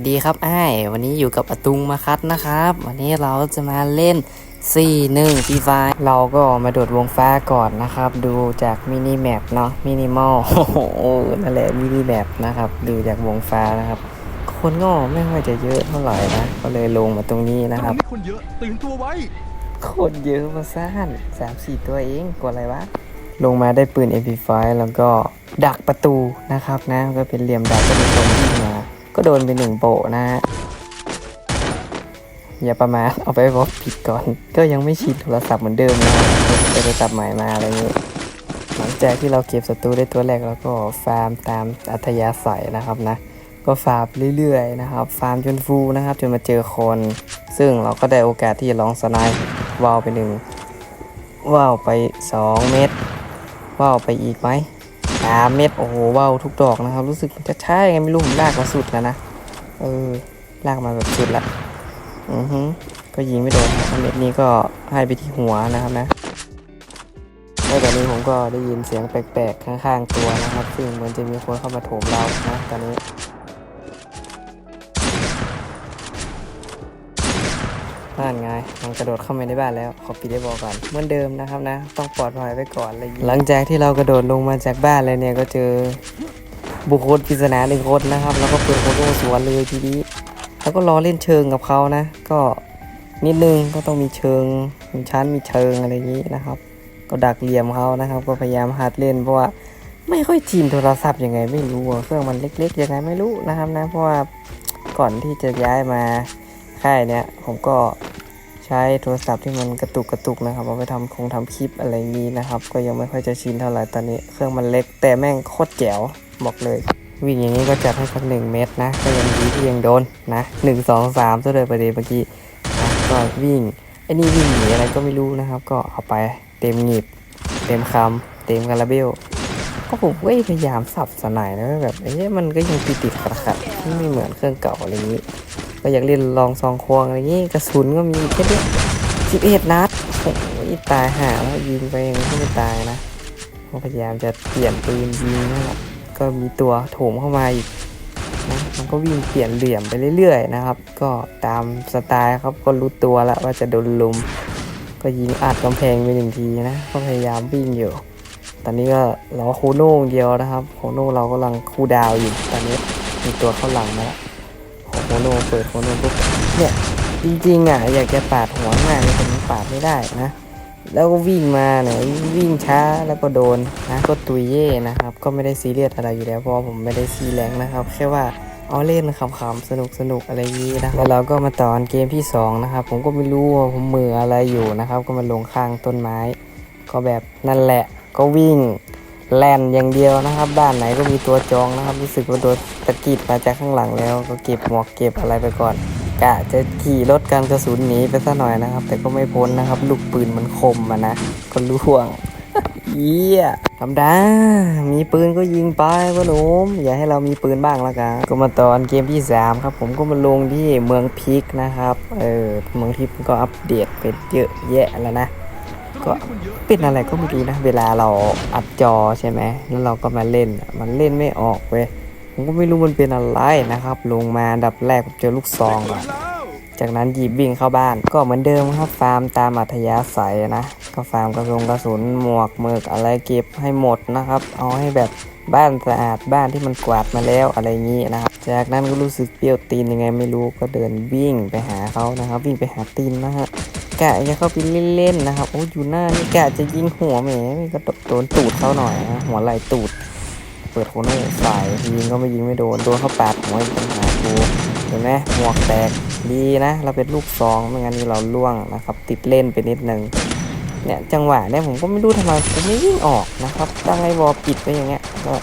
วัสดีครับไอ้ายวันนี้อยู่กับอาตุงมาคัดนะครับ วันนี้เราจะมาเล่น 4 1ฟีไฟเราก็มาโดดวงฟ้าก่อนนะครับ ดูจากมินิแมปเนาะมินิมอลโอ้โหนั่นแหละมินิแมปนะครับ ดูจากวงฟ้านะครับ คนก็ไม่ค่อยจะเยอะเท่าไหร่นะ ก็เลยลงมาตรงนี้นะตครรับงนี้คนเยอะตื่นตัวไว้ คนเยอะมาซ่านสามสี่ตัวเองกลัวอะไรวะลงมาได้ปืน MP5 แล้วก็ดักประตูนะครับนะก็เป็นเหลี่ยมดักก็มีคนวิ่งมา ก็โดนไปหนึ่งโปะนะฮะอย่าประมาทเอาไปบอกผิดก่อน ก็ยังไม่ชินโทรศัพท์เหมือนเดิมนะไปโทรศัพท์ใหม่มาอะไรอย่างนี้หลังจากที่เราเก็บศัตรูได้ตัวแรกแล้วก็ฟาร์มตามอัธยาศัยนะครับนะ ก็ฟาร์มเรื่อยๆนะครับ ฟาร์มจนฟูนะครับ จนมาเจอคน ซึ่งเราก็ได้โอกาสที่จะลองสไนป์ว่าวไปหนึ่งว่าวไป 2 เม็ดว่าวไปอีกไหมามเม็ดโอ้โหว้าวทุกดอกนะครับ รู้สึกจะใช่ไงไม่รู้ผมลากมาสุดแล้วนะเออลากมาแบบสุดละอือฮึก็ยิงไม่โดนเม็ดนี้ก็ให้ไปที่หัวนะครับนะแล้วตอนนี้ผมก็ได้ยินเสียงแปลกๆข้างๆตัวนะครับ ซึ่งเหมือนจะมีคนเข้ามาโถมเรานะตอนนี้ นั่นไงมันกระโดดเข้ามาในบ้านแล้ว ขอปิดได้บอกก่อนเหมือนเดิมนะครับนะ ต้องปลอดภัยไว้ก่อนอะไรอย่างงี้หลังจากที่เรากระโดดลงมาจากบ้านเลยเนี่ยก็เจอบุคคลปริศนาหนึ่งคนนะครับ แล้วก็เปิดโคโดสวนเลยทีนี้แล้วก็รอเล่นเชิงกับเขานะ ก็นิดนึงก็ต้องมีเชิงมีชั้นมีเชิงอะไรอย่างนี้นะครับ ก็ดักเหลี่ยมเขานะครับ ก็พยายามหัดเล่นเพราะว่าไม่ค่อยจีนโทรศัพท์ยังไงไม่รู้เครื่องมันเล็กๆยังไงไม่รู้นะครับนะเพราะว่าก่อนที่จะย้ายมาค่ายเนี้ยผมก็ ใช้โทรศัพท์ที่มันกระตุกกระตุกนะครับเอาไปทำคงทำคลิปอะไรงี้นะครับ ก็ยังไม่ค่อยจะชินเท่าไหร่ตอนนี้ เครื่องมันเล็กแต่แม่งโคตรแจ๋วบอกเลย วิ่งอย่างนี้ก็จัดให้สักหนึ่งเมตรนะ ก็ยังดีที่ยังโดนนะหนึ่งสองสามซะเลยประเดี๋ยวเมื่อกี้นะก็วิ่งไอ้นี่วิ่งหนีอะไรก็ไม่รู้นะครับ ก็เอาไปเต็มหนีบเต็มคำเต็มคาราเบลก็ผมก็พยายามสับสนายนะแบบเอ๊ะมันก็ยังติดติดขัดขัดไม่เหมือนเครื่องเก่าอะไรอย่างนี้ ก็อยากเล่นลองซองควงอะไรงนี้กระสุนก็มีแค่เนี้สิบเอ็ดนัดโอ้ยตายห่าแล้วยิงไปยังไม่ตายนะพยายามจะเปลี่ยนปืนยิงนะครับก็มีตัวโถมเข้ามาอีกนะมันก็วิ่งเปลี่ยนเหลี่ยมไปเรื่อยๆนะครับ ก็ตามสไตล์ครับก็รู้ตัวแล้วว่าจะโดนลุม ก็ยิงอัดกำแพงไปหนึ่งทีนะก็พยายามวิ่งอยู่ ตอนนี้ก็รอคูโน่อย่างเดียวนะครับ โคโน่เรากำลังคูดาวอยู่ตอนนี้มีตัวเข้าหลังแล้ว โคโน่เปิดโคโน่ปุ๊บเนี่ยจริงๆอะอยากจะปาดหัวมากเลยแต่มันปาดไม่ได้นะ แล้วก็วิ่งมาเนี่ยวิ่งช้าแล้วก็โดนนะก็ตุยเย่นะครับ ก็ไม่ได้ซีเรียสอะไรอยู่แล้วเพราะผมไม่ได้ซีแรงนะครับ แค่ว่าเอาเล่นขำๆสนุกสนุกๆอะไรนี้นะแล้วเราก็มาต่อเกมที่สองนะครับ ผมก็ไม่รู้ว่าผมมืออะไรอยู่นะครับ ก็มาลงข้างต้นไม้ ก็แบบนั่นแหละก็วิ่ง แลนอย่างเดียวนะครับ บ้านไหนก็มีตัวจองนะครับ รู้สึกว่าโดนตะกิดมาจากข้างหลังแล้ว ก็เก็บหมวกเก็บอะไรไปก่อนกะจะขี่รถกันกระสุนหนีไปซะหน่อยนะครับ แต่ก็ไม่พ้นนะครับ ลูกปืนมันคมอะนะก็ล่วงเยี่ยธรรมดา มีปืนก็ยิงไปพ่อหนุ่มอย่าให้เรามีปืนบ้างละกัน ก็มาตอนเกมที่ 3 ครับ ผมก็มาลงที่เมืองพิกนะครับ เออ เมืองพิกก็อัปเดตเป็นเยอะแยะแล้วนะ ก็เป็นอะไรก็ไม่รู้นะ เวลาเราอัดจอใช่ไหมแล้วเราก็มาเล่น มันเล่นไม่ออกเว้ย ผมก็ไม่รู้มันเป็นอะไรนะครับ ลงมาดับแรกผมเจอลูกซองก่อน จากนั้นหยิบวิ่งเข้าบ้าน ก็เหมือนเดิมครับฟาร์มตามอัธยาศัยนะ ก็ฟาร์มกระสุนกระสุนหมวกหมึกอะไรเก็บให้หมดนะครับ เอาให้แบบบ้านสะอาดบ้านที่มันกวาดมาแล้วอะไรอย่างนี้นะครับ จากนั้นก็รู้สึกเปรี้ยวตีนยังไงไม่รู้ก็เดินวิ่งไปหาเขานะครับ วิ่งไปหาตีนนะฮะกะจะเข้าไปเล่นๆนะครับโอ้อยู่หน้านี่กะจะยิงหัวแหมก็โดนตูดเขาหน่อยนะหัวไหล่ตูด เปิดโคโน่ใส่ยิงก็ไม่ยิงไม่โดนโดนเขาปาดหัวอีกปัญหากู เห็นไหมหมวกแตกดีนะ เราเป็นลูกซองไม่งั้นนี่เราล่วงนะครับ ติดเล่นไปนิดนึงเนี่ยจังหวะเนี่ยผมก็ไม่รู้ทำไมผมไม่วิ่งออกนะครับตั้งไอ้บอลปิดไปอย่างเงี้ยก็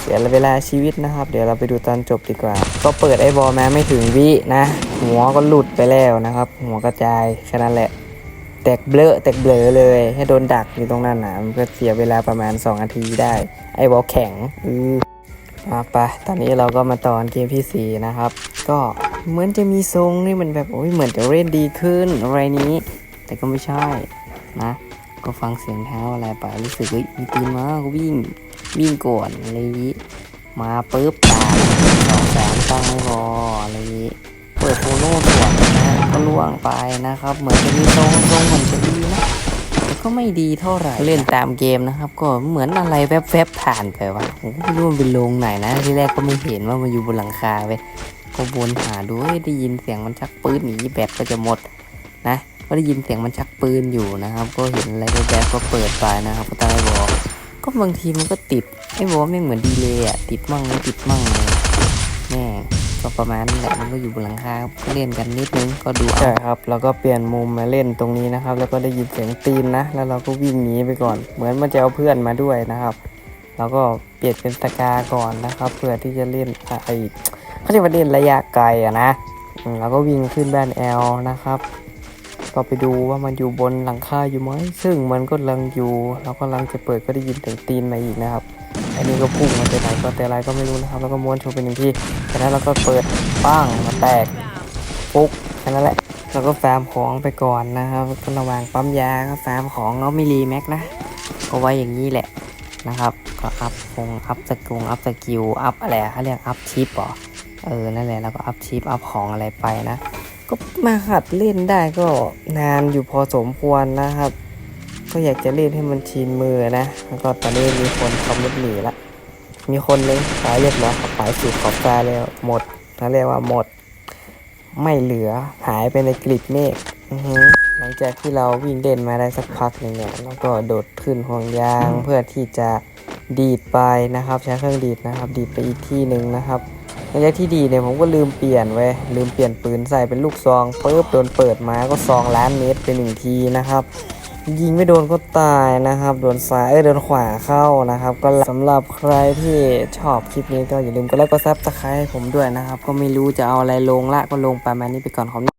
เสียเวลาชีวิตนะครับ เดี๋ยวเราไปดูตอนจบดีกว่า ก็เปิดไอ้บอลมาไม่ถึงวินะ หัวก็หลุดไปแล้วนะครับ หัวกระจายแค่นั้นแหละ แตกเบลอแตกเบลอเลยให้โดนดักอยู่ตรงนั้นนะมันก็เสียเวลาประมาณ 2 นาทีได้ ไอ้บอลแข็งอือ ครับไปตอนนี้เราก็มาต่อเกมที่ 4 นะครับ ก็เหมือนจะมีทรงนี่มันแบบโอ้ยเหมือนจะเล่นดีขึ้นอะไรนี้ แต่ก็ไม่ใช่นะ ก็ฟังเสียงเท้าอะไรไปรู้สึกเฮ้ยมีตีนมาวิ่งวิ่งก่อนอะไรนี้มาปุ๊บตายสองแสนตังไม่ออะไรนี้เปิดโฟโล่ด่วนนะก็ล่วงไปนะครับ เหมือนจะมีทรงทรงเหมือนจะดีนะ ก็ไม่ดีเท่าไหร่เล่นตามเกมนะครับ ก็เหมือนอะไรแวบๆผ่านไปวะผมก็ไม่รู้มันเป็นโรงไหนนะที่แรกก็ไม่เห็นว่ามันอยู่บนหลังคาไปก็วนหาดูเฮ้ยได้ยินเสียงมันชักปืนหนีแบตก็จะหมดนะก็ได้ยินเสียงมันชักปืนอยู่นะครับ ก็เห็นอะไรแวบๆก็เปิดไปนะครับก็ตั้งไอ้บอกก็บางทีมันก็ติดไอ้บอกว่าไม่เหมือนดีเลยอะติดมั่งไม่ติดมั่งเลยแม่ง ก็ประมาณนั้นแหละมันก็อยู่บนหลังคาก็เล่นกันนิดนึงก็ดูใช่ครับแล้วก็เปลี่ยนมุมมาเล่นตรงนี้นะครับ แล้วก็ได้ยินเสียงตีนนะ แล้วเราก็วิ่งหนีไปก่อน เหมือนมันจะเอาเพื่อนมาด้วยนะครับ แล้วก็เปลี่ยนเป็นสกาก่อนนะครับ เพื่อที่จะเล่นไอ้เขาเรียกว่าเล่นระยะไกลอะนะแล้วก็วิ่งขึ้นบ้านแอลนะครับก็ไปดูว่ามันอยู่บนหลังคาอยู่ไหมซึ่งมันก็ลังอยู่เรากำลังจะเปิดก็ได้ยินเสียงตีนมาอีกนะครับ อันนี้ก็พุ่งมาแต่ไหนก็แต่ไรก็ไม่รู้นะครับ แล้วก็ม้วนโชว์เป็นหนึ่งที่จากนั้นเราก็เปิดป้างมาแตกปุ๊กแค่นั้นแหละแล้วก็ฟาร์มของไปก่อนนะครับก็ระว่างปั๊มยาก็ฟาร์มของเนาไม่รีแม็กนะ ก็ไว้อย่างนี้แหละนะครับ ก็อัพคงอัพสกงอัพสกิลอัพอะไรเขาเรียกอัพชิปหรอเออนั่นแหละแล้วก็อัพชิปอัพของอะไรไปนะ ก็มาหัดเล่นได้ก็นานอยู่พอสมควรนะครับ ก็อยากจะเล่นให้มันชินมือนะ แล้วก็ตอนนี้มีคนคอมเมนต์หนีละ มีคนนึงตายเรียบร้อยขาไปสู่ขอบฟ้าแล้วหมดเขาเรียกว่าหมด ไม่เหลือหายไปในกลีบเมฆหลังจากที่เราวิ่งเด่นมาได้สักพักหนึ่งเนี่ยเราก็โดดขึ้นห่วงยางเพื่อที่จะดีดไปนะครับ ใช้เครื่องดีดนะครับ ดีดไปอีกที่หนึ่งนะครับหลังจากที่ดีเนี่ยผมก็ลืมเปลี่ยนเว้ลืมเปลี่ยนปืนใส่เป็นลูกซองปุ๊บโดนเปิดมาก็ซองล้านเมตรไปหนึ่งทีนะครับ ยิงไม่โดนก็ตายนะครับ โดนซ้ายเอ้ยโดนขวาเข้านะครับ ก็สำหรับใครที่ชอบคลิปนี้ก็อย่าลืมกดไลค์กดซับสไครต์ให้ผมด้วยนะครับ ก็ไม่รู้จะเอาอะไรลงละก็ลงประมาณนี้ไปก่อนขอบ